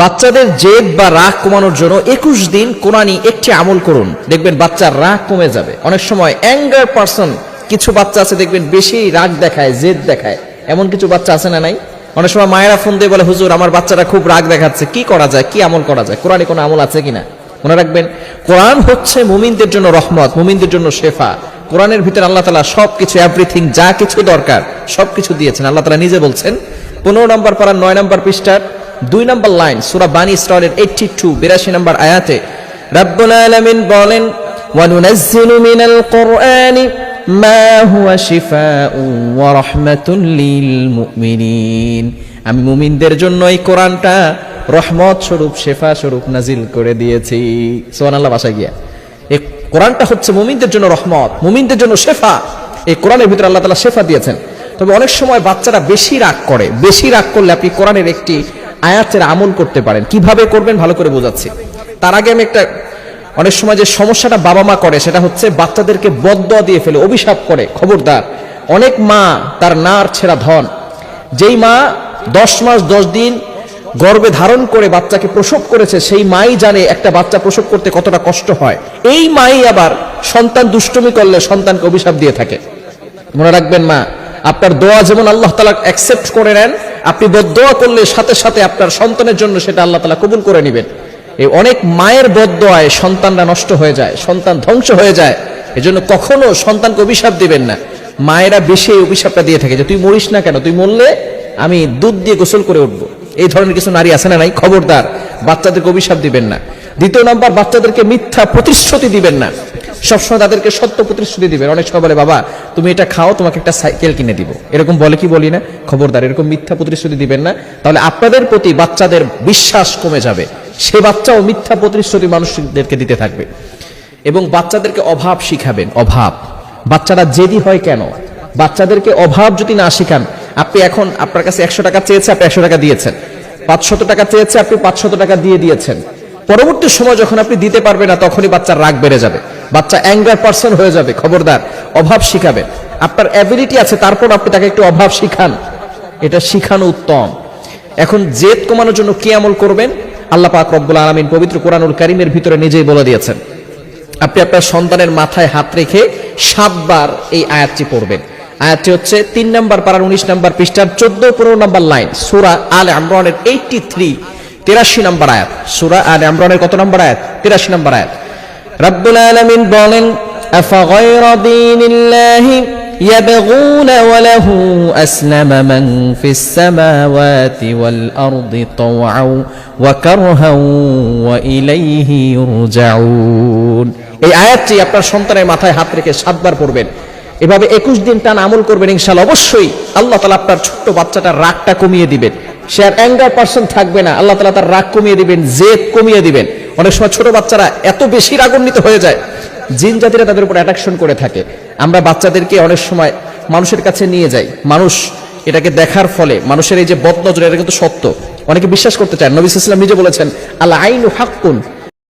বাচ্চাদের জেদ বা রাগ কমানোর জন্য একুশ দিন কোরআনি একটি আমল করুন। দেখবেন বাচ্চার রাগ কমে যাবে। অনেক সময় অ্যাঙ্গার পার্সন কিছু বাচ্চা আছে দেখবেন বেশি রাগ দেখায়, জেদ দেখায়। এমন কিছু বাচ্চা আছে না নাই? অনেক সময় মায়েরা ফোন দিয়ে বলে, হুজুর, আমার বাচ্চারা খুব রাগ দেখাচ্ছে, কি করা যায়, কি আমল করা যায়? কোরআনে কোনো আমল আছে কিনা? মনে রাখবেন, কোরআন হচ্ছে মুমিনদের জন্য রহমত, মুমিনদের জন্য শেফা। কোরআনের ভিতরে আল্লাহ তালা সব কিছু এভরিথিং যা কিছু দরকার সব কিছু দিয়েছেন। আল্লাহ তালা নিজে বলছেন, পনেরো নম্বর পাড়ার নয় নম্বর পৃষ্ঠার দুই নম্বর লাইন, সুরা বানি স্টলের এইটটি টু বিরাশি নম্বর আয়াতে রব্বুল আলমিন বলেন وَنُنَزِّلُ مِنَ الْقُرْآنِ مَا هُوَ شِفَاءٌ وَرَحْمَةٌ لِلْمُؤْمِنِينَ আমি মুমিনদের জন্য এই কোরআনটা রহমত স্বরূপ, শেফা স্বরূপ নাজিল করে দিয়েছি। সোহানাল্লাহ বাসা গিয়া। এই কোরআনটা হচ্ছে মুমিনদের জন্য রহমত, মুমিনদের জন্য শেফা। এই কোরআনের ভিতরে আল্লাহ তালা শেফা দিয়েছেন। তবে অনেক সময় বাচ্চারা বেশি রাগ করে, বেশি রাগ করলে আপনি কোরআনের একটি আয়াতের আমল করতে পারেন। কীভাবে করবেন ভালো করে বোঝাচ্ছি। তার আগে আমি একটা, অনেক সময় যে সমস্যাটা বাবা মা করে, সেটা হচ্ছে বাচ্চাদেরকে বদ্ধ দিয়ে ফেলে, অভিশাপ করে। খবরদার। অনেক মা তার নার ছেঁড়া ধন। যেই মা দশ মাস, দশ দিন গর্ভে ধারণ করে বাচ্চাকে প্রসব করেছে, সেই মাই জানে একটা বাচ্চা প্রসব করতে কতটা কষ্ট হয়। এই মাই আবার সন্তান দুষ্টমি করলে সন্তানকে অভিশাপ দিয়ে থাকে। মনে রাখবেন মা আপনার দোয়া যেমন আল্লাহ তালা অ্যাকসেপ্ট করে নেন, আপনি বদোয়া করলে সাথে সাথে আপনার সন্তানের জন্য সেটা আল্লাহ তালা কবুল করে নেবেন। এই অনেক মায়ের বদোয়ায় সন্তানরা নষ্ট হয়ে যায়, সন্তান ধ্বংস হয়ে যায়। এজন্য কখনো সন্তানকে অভিশাপ দিবেন না। মায়েরা বেশি এই অভিশাপটা দিয়ে থাকে যে, তুই মরিস না কেন? তুই মরলে আমি দুধ দিয়ে গোসল করে উঠবো। এই ধরনের কিছু নারী আছে না নাই? খবরদার। বাচ্চাদেরকে অভিশাপ দিবেন না। দ্বিতীয় নম্বর, বাচ্চাদেরকে মিথ্যা প্রতিশ্রুতি দিবেন না। সবসময় তাদেরকে সত্য প্রতিশ্রুতি দিবেন অনেক সময় বলে, বাবা, তুমি এটা খাও, তোমাকে একটা সাইকেল কিনে দিব। এরকম বলে কি বলি না? খবরদার, এরকম মিথ্যা প্রতিশ্রুতি দিবেন না। তাহলে আপনাদের প্রতি বাচ্চাদের বিশ্বাস কমে যাবে। সে বাচ্চাও মিথ্যা প্রতিশ্রুতি মানুষদেরকে দিতে থাকবে। এবং বাচ্চাদেরকে অভাব শিখাবেন, অভাব। বাচ্চারা জেদি হয় কেন? বাচ্চাদেরকে অভাব যদি না শিখান, আপনি এখন আপনার কাছে একশো টাকা চেয়েছে, আপনি একশো টাকা দিয়েছেন। পাঁচশত টাকা চেয়েছে, আপনি পাঁচশত টাকা দিয়ে দিয়েছেন। পরবর্তী সময় যখন আপনি দিতে পারবেন না, তখনই বাচ্চার রাগ বেড়ে যাবে। বাচ্চা অ্যাঙ্গার পার্সন হয়ে যাবে, খবরদার, অভাব শিখাবেন আপনার অ্যাবিলিটি আছে, তারপর আপনি তাকে একটু অভাব শিখান। এটা শিখানো উত্তম। এখন জেদ কমানোর জন্য কি আমল করবেন? আল্লাহ পাক রব্বুল আলমিন পবিত্র কোরআনুল কারিমের ভিতরে নিজেই বলে দিয়েছেন, আপনি আপনার সন্তানের মাথায় হাত রেখে সাতবার এই আয়াতটি পড়বেন। আয়াতটি হচ্ছে তিন নম্বর পাড়ার উনিশ নম্বর পৃষ্ঠার চোদ্দ পনেরো নম্বর লাইন, সুরা আল আমরানের এইটটি থ্রি তেরাশি নম্বর আয়াত সুরা আল আমরানের কত নম্বর আয়াত তেরাশি নম্বর আয়াত রব্বুল আলমিন বলেন أفغير دين الله يبغون وله أسلم من في السماوات والأرض طوعا وكرها وإليه يرجعون এই আয়াতটি আপনার সন্তানের মাথায় হাত রেখে সাতবার পড়বেন এভাবে একুশ দিন টান আমল করবেন ইনশাল অবশ্যই আল্লাহ তালা আপনার ছোট্ট বাচ্চাটার রাগটা কমিয়ে দিবেন সে আর অ্যাঙ্গার পার্সন থাকবে না। আল্লাহ তালা তার রাগ কমিয়ে দিবেন, জেদ কমিয়ে দিবেন। অনেক সময় ছোট বাচ্চারা এত বেশি রাগান্বিত হয়ে যায়, জিন জাতিরা তাদের উপর অ্যাট্রাকশন করে থাকে। আমরা বাচ্চাদেরকে অনেক সময় মানুষের কাছে নিয়ে যাই। মানুষ এটাকে দেখার ফলে, মানুষের এই যে বদনজর, এটা কিন্তু সত্য। অনেকে বিশ্বাস করতে চায়। নবী ইসলাম নিজে বলেছেন আল্লাহ আইন হাক্কুন